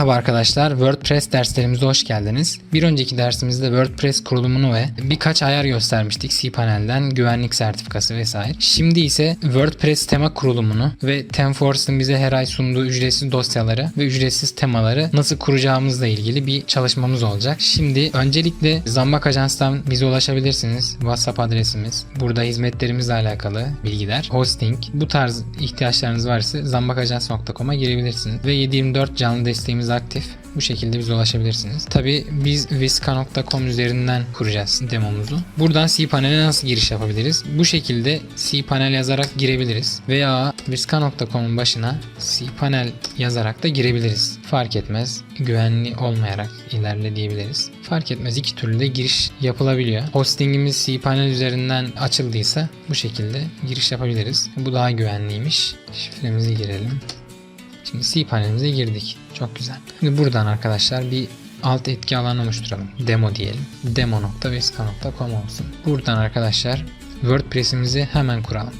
Merhaba arkadaşlar, WordPress derslerimize hoş geldiniz. Bir önceki dersimizde WordPress kurulumunu ve birkaç ayar göstermiştik cPanel'den, güvenlik sertifikası vesaire. Şimdi ise WordPress tema kurulumunu ve ThemeForest'ın bize her ay sunduğu ücretsiz dosyaları ve ücretsiz temaları nasıl kuracağımızla ilgili bir çalışmamız olacak. Şimdi öncelikle Zambak Ajans'tan bize ulaşabilirsiniz. WhatsApp adresimiz, burada hizmetlerimizle alakalı bilgiler, hosting, bu tarz ihtiyaçlarınız varsa zambakajans.com'a girebilirsiniz. Ve 724 canlı desteğimiz aktif. Bu şekilde bize ulaşabilirsiniz. Tabi biz viska.com üzerinden kuracağız demomuzu. Buradan cPanel'e nasıl giriş yapabiliriz? Bu şekilde cPanel yazarak girebiliriz. Veya viska.com'un başına cPanel yazarak da girebiliriz. Fark etmez. Güvenli olmayarak ilerle diyebiliriz. Fark etmez. iki türlü de giriş yapılabiliyor. Hostingimiz cPanel üzerinden açıldıysa bu şekilde giriş yapabiliriz. Bu daha güvenliymiş. Şifremizi girelim. Şimdi cPanel'imize girdik. Çok güzel. Şimdi buradan arkadaşlar bir alt etki alanı oluşturalım. Demo diyelim. demo.veska.com olsun. Buradan arkadaşlar WordPress'imizi hemen kuralım.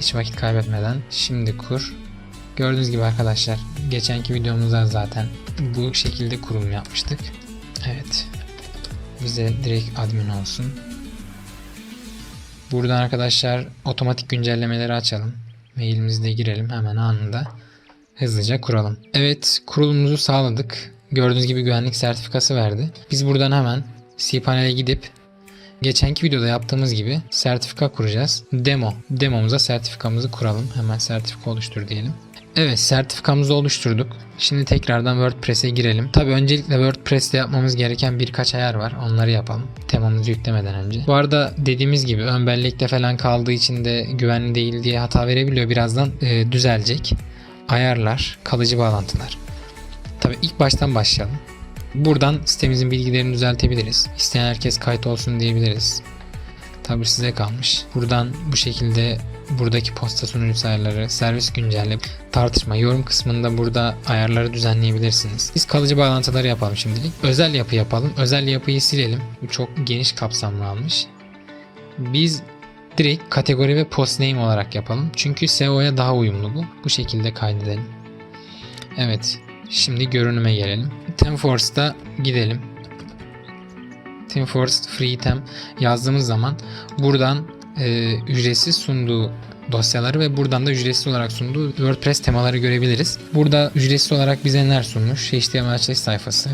Hiç vakit kaybetmeden şimdi kur. Gördüğünüz gibi arkadaşlar geçenki videomuzda zaten bu şekilde kurum yapmıştık. Evet. Bize direkt admin olsun. Buradan arkadaşlar otomatik güncellemeleri açalım. Mailimizde girelim hemen anında hızlıca kuralım. Evet kurulumuzu sağladık. Gördüğünüz gibi güvenlik sertifikası verdi. Biz buradan hemen cPanel'e gidip geçenki videoda yaptığımız gibi sertifika kuracağız. Demo. Demomuza sertifikamızı kuralım. Hemen sertifika oluştur diyelim. Evet sertifikamızı oluşturduk. Şimdi tekrardan WordPress'e girelim. Tabi öncelikle WordPress'te yapmamız gereken birkaç ayar var. Onları yapalım. Temamızı yüklemeden önce. Bu arada dediğimiz gibi ön bellekte falan kaldığı için de güvenli değil diye hata verebiliyor. Birazdan e, düzelecek ayarlar, kalıcı bağlantılar. Tabi ilk baştan başlayalım. Buradan sitemizin bilgilerini düzeltebiliriz. İsteyen herkes kayıt olsun diyebiliriz. Tabi size kalmış. Buradan bu şekilde buradaki posta sunucu ayarları, servis güncelle, tartışma, yorum kısmında burada ayarları düzenleyebilirsiniz. Biz kalıcı bağlantıları yapalım şimdilik. Özel yapı yapalım. Özel yapıyı silelim. Bu çok geniş kapsamlı almış. Biz direkt kategori ve postname olarak yapalım. Çünkü SEO'ya daha uyumlu bu. Bu şekilde kaydedelim. Evet. Şimdi görünüme gelelim. ThemeForest'a gidelim. ThemeForest Free Them yazdığımız zaman buradan e, ücretsiz sunduğu dosyaları ve buradan da ücretsiz olarak sunduğu WordPress temaları görebiliriz. Burada ücretsiz olarak bize neler sunmuş? HTML sayfası,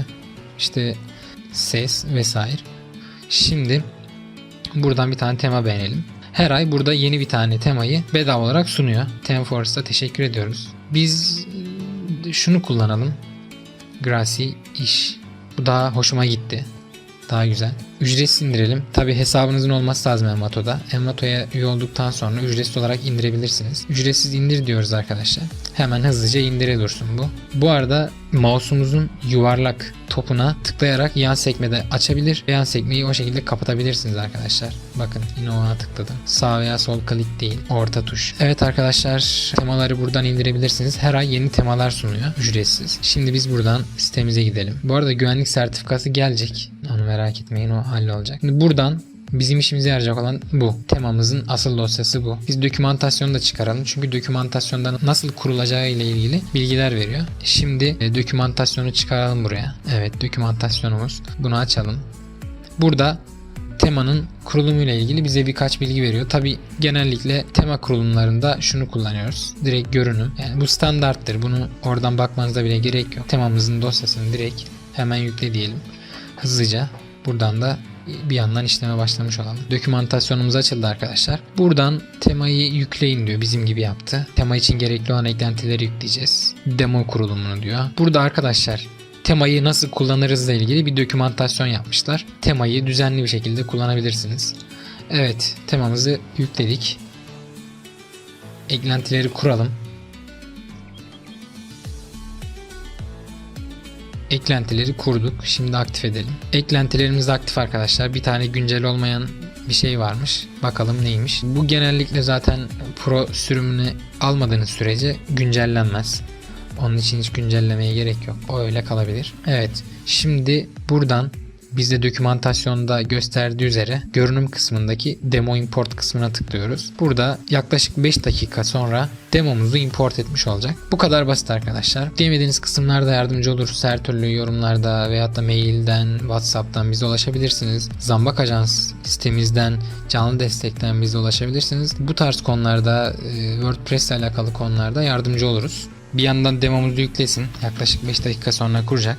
işte ses vesaire. Şimdi buradan bir tane tema beğenelim. Her ay burada yeni bir tane temayı bedava olarak sunuyor. ThemeForest'a teşekkür ediyoruz. Biz e, şunu kullanalım. Gracie iş. Bu daha hoşuma gitti. Daha güzel. Ücretsiz indirelim. Tabi hesabınızın olması lazım Envato'da. Envato'ya üye olduktan sonra ücretsiz olarak indirebilirsiniz. Ücretsiz indir diyoruz arkadaşlar. Hemen hızlıca indire dursun bu. Bu arada mouse'umuzun yuvarlak topuna tıklayarak yan sekmede açabilir yan sekmeyi o şekilde kapatabilirsiniz arkadaşlar. Bakın yine ona tıkladım. Sağ veya sol klik değil. Orta tuş. Evet arkadaşlar temaları buradan indirebilirsiniz. Her ay yeni temalar sunuyor. Ücretsiz. Şimdi biz buradan sitemize gidelim. Bu arada güvenlik sertifikası gelecek. Onu merak etmeyin o hallolacak. Şimdi buradan Bizim işimize yarayacak olan bu. Temamızın asıl dosyası bu. Biz dokümantasyonu da çıkaralım. Çünkü dokümantasyonda nasıl kurulacağı ile ilgili bilgiler veriyor. Şimdi e, dokümantasyonu çıkaralım buraya. Evet dokümantasyonumuz. Bunu açalım. Burada temanın kurulumu ile ilgili bize birkaç bilgi veriyor. Tabi genellikle tema kurulumlarında şunu kullanıyoruz. Direkt görünüm. Yani bu standarttır. Bunu oradan bakmanıza bile gerek yok. Temamızın dosyasını direkt hemen yükle diyelim. Hızlıca buradan da bir yandan işleme başlamış olalım. Dokümantasyonumuz açıldı arkadaşlar. Buradan temayı yükleyin diyor. Bizim gibi yaptı. Tema için gerekli olan eklentileri yükleyeceğiz. Demo kurulumunu diyor. Burada arkadaşlar temayı nasıl kullanırızla ilgili bir dokümantasyon yapmışlar. Temayı düzenli bir şekilde kullanabilirsiniz. Evet temamızı yükledik. Eklentileri kuralım. Eklentileri kurduk. Şimdi aktif edelim. Eklentilerimiz aktif arkadaşlar. Bir tane güncel olmayan bir şey varmış. Bakalım neymiş. Bu genellikle zaten Pro sürümünü almadığınız sürece güncellenmez. Onun için hiç güncellemeye gerek yok. O öyle kalabilir. Evet. Şimdi buradan Bizde dokümantasyonda gösterdiği üzere görünüm kısmındaki demo import kısmına tıklıyoruz. Burada yaklaşık 5 dakika sonra demomuzu import etmiş olacak. Bu kadar basit arkadaşlar. Demediğiniz kısımlarda yardımcı oluruz. Her türlü yorumlarda veyahut da mailden, whatsapp'tan bize ulaşabilirsiniz. Zambak Ajans sitemizden canlı destekten bize ulaşabilirsiniz. Bu tarz konularda e, WordPress ile alakalı konularda yardımcı oluruz. Bir yandan demomuzu yüklesin. Yaklaşık 5 dakika sonra kuracak.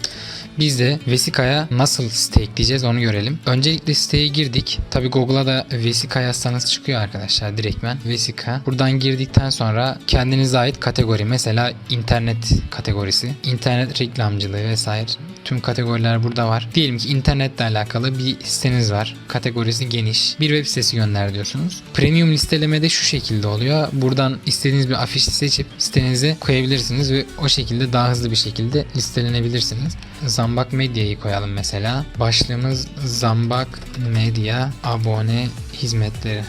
Biz de Vesika'ya nasıl site ekleyeceğiz onu görelim. Öncelikle siteye girdik. Tabi Google'a da Vesika yazsanız çıkıyor arkadaşlar direktmen. Vesika. Buradan girdikten sonra kendinize ait kategori. Mesela internet kategorisi. internet reklamcılığı vesaire. Tüm kategoriler burada var. Diyelim ki internetle alakalı bir siteniz var. Kategorisi geniş. Bir web sitesi gönder diyorsunuz. Premium listelemede şu şekilde oluyor. Buradan istediğiniz bir afişi seçip sitenize koyabilirsiniz ve o şekilde daha hızlı bir şekilde listelenebilirsiniz. Zambak Medya'yı koyalım mesela. Başlığımız Zambak Medya abone hizmetleri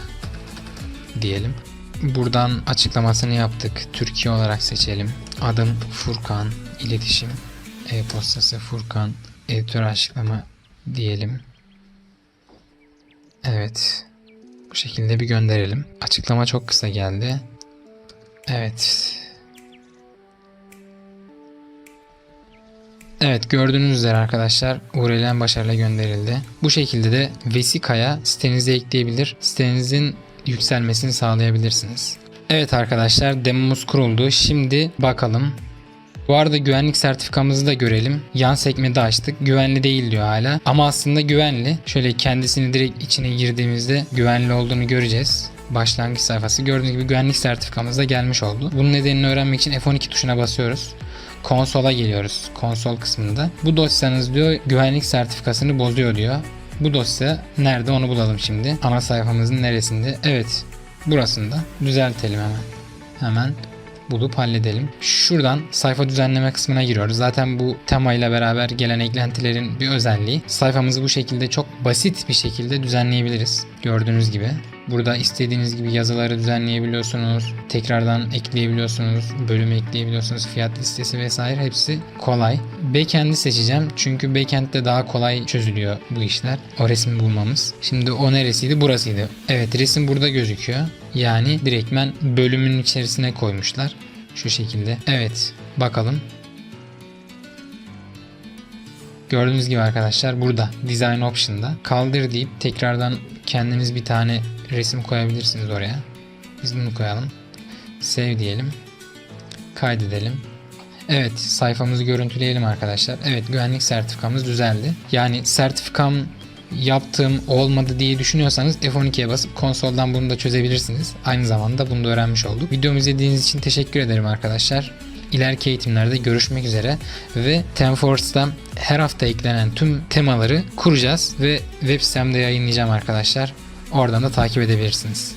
diyelim. Buradan açıklamasını yaptık. Türkiye olarak seçelim. Adım Furkan. İletişim e-postası Furkan. Editör açıklama diyelim. Evet. Bu şekilde bir gönderelim. Açıklama çok kısa geldi. Evet. Evet gördüğünüz üzere arkadaşlar URL'den başarıyla gönderildi. Bu şekilde de Vesika'ya sitenize ekleyebilir. Sitenizin yükselmesini sağlayabilirsiniz. Evet arkadaşlar demomuz kuruldu. Şimdi bakalım. Bu arada güvenlik sertifikamızı da görelim. Yan sekmede açtık. Güvenli değil diyor hala. Ama aslında güvenli. Şöyle kendisini direkt içine girdiğimizde güvenli olduğunu göreceğiz başlangıç sayfası. Gördüğünüz gibi güvenlik sertifikamız da gelmiş oldu. Bunun nedenini öğrenmek için F12 tuşuna basıyoruz konsola geliyoruz. Konsol kısmında. Bu dosyanız diyor güvenlik sertifikasını bozuyor diyor. Bu dosya nerede onu bulalım şimdi. Ana sayfamızın neresinde? Evet. Burasında. Düzeltelim hemen. Hemen bulup halledelim. Şuradan sayfa düzenleme kısmına giriyoruz. Zaten bu temayla beraber gelen eklentilerin bir özelliği. Sayfamızı bu şekilde çok basit bir şekilde düzenleyebiliriz. Gördüğünüz gibi. Burada istediğiniz gibi yazıları düzenleyebiliyorsunuz. Tekrardan ekleyebiliyorsunuz. Bölüm ekleyebiliyorsunuz. Fiyat listesi vesaire hepsi kolay. Backend'i seçeceğim. Çünkü backend'de daha kolay çözülüyor bu işler. O resmi bulmamız. Şimdi o neresiydi? Burasıydı. Evet resim burada gözüküyor. Yani direktmen bölümün içerisine koymuşlar. Şu şekilde. Evet. Bakalım. Gördüğünüz gibi arkadaşlar burada Design Option'da kaldır deyip tekrardan kendiniz bir tane resim koyabilirsiniz oraya. Biz bunu koyalım. Save diyelim. Kaydedelim. Evet sayfamızı görüntüleyelim arkadaşlar. Evet güvenlik sertifikamız düzeldi. Yani sertifikam yaptığım olmadı diye düşünüyorsanız F12'ye basıp konsoldan bunu da çözebilirsiniz. Aynı zamanda bunu da öğrenmiş olduk. Videomu izlediğiniz için teşekkür ederim arkadaşlar. İleriki eğitimlerde görüşmek üzere ve Temforce'da her hafta eklenen tüm temaları kuracağız ve web sitemde yayınlayacağım arkadaşlar. Oradan da takip edebilirsiniz.